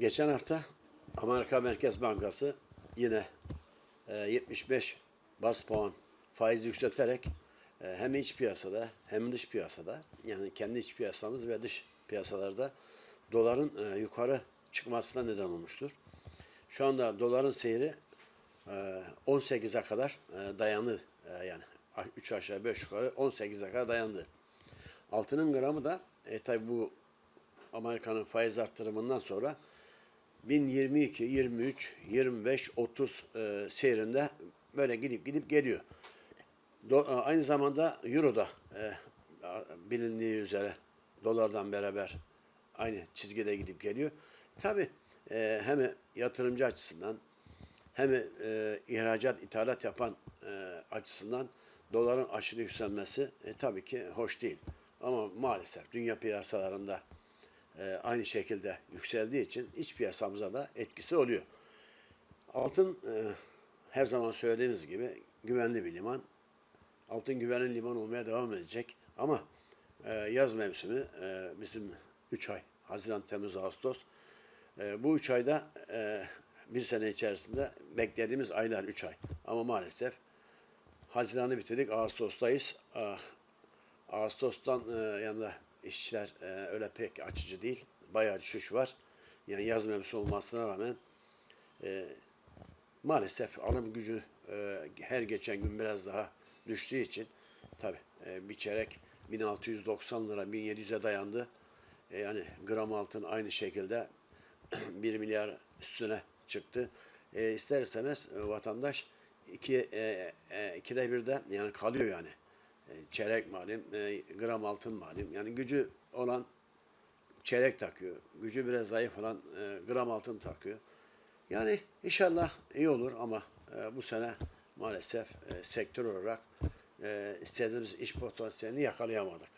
Geçen hafta Amerika Merkez Bankası yine e, 75 bas puan faiz yükselterek e, hem iç piyasada hem dış piyasada yani kendi iç piyasamız ve dış piyasalarda doların e, yukarı çıkmasına neden olmuştur. Şu anda doların seyri e, 18'e kadar e, dayandı. E, yani 3 aşağı 5 yukarı 18'e kadar dayandı. Altının gramı da e, tabi bu Amerika'nın faiz arttırımından sonra 1022, 23, 25, 30 e, seyrinde böyle gidip gidip geliyor. Do- e, aynı zamanda Euro da e, bilindiği üzere dolardan beraber aynı çizgide gidip geliyor. Tabi e, hem yatırımcı açısından hem e, ihracat, ithalat yapan e, açısından doların aşırı yükselmesi e, tabii ki hoş değil. Ama maalesef dünya piyasalarında e, aynı şekilde yükseldiği için iç piyasamıza da etkisi oluyor. Altın e, her zaman söylediğimiz gibi güvenli bir liman. Altın güvenli liman olmaya devam edecek. Ama e, yaz mevsimi bizim 3 ay, Haziran, Temmuz, Ağustos. Bu 3 ayda bir sene içerisinde beklediğimiz aylar 3 ay. Ama maalesef Haziran'ı bitirdik, Ağustos'tayız. Ah, Ağustos'tan e, yanında işçiler e, öyle pek açıcı değil. Bayağı düşüş var. Yani yaz mevsimi olmasına rağmen e, maalesef alım gücü e, her geçen gün biraz daha düştüğü için tabi bir çeyrek 1690 lira 1700'e dayandı. E, yani gram altın aynı şekilde 1 milyar üstüne çıktı. E, ister istemez e, vatandaş iki, e, e, ikide bir de yani kalıyor yani. E, çeyrek malim, e, gram altın malim. Yani gücü olan çeyrek takıyor. Gücü biraz zayıf olan e, gram altın takıyor. Yani inşallah iyi olur ama bu sene maalesef sektör olarak istediğimiz iş potansiyelini yakalayamadık.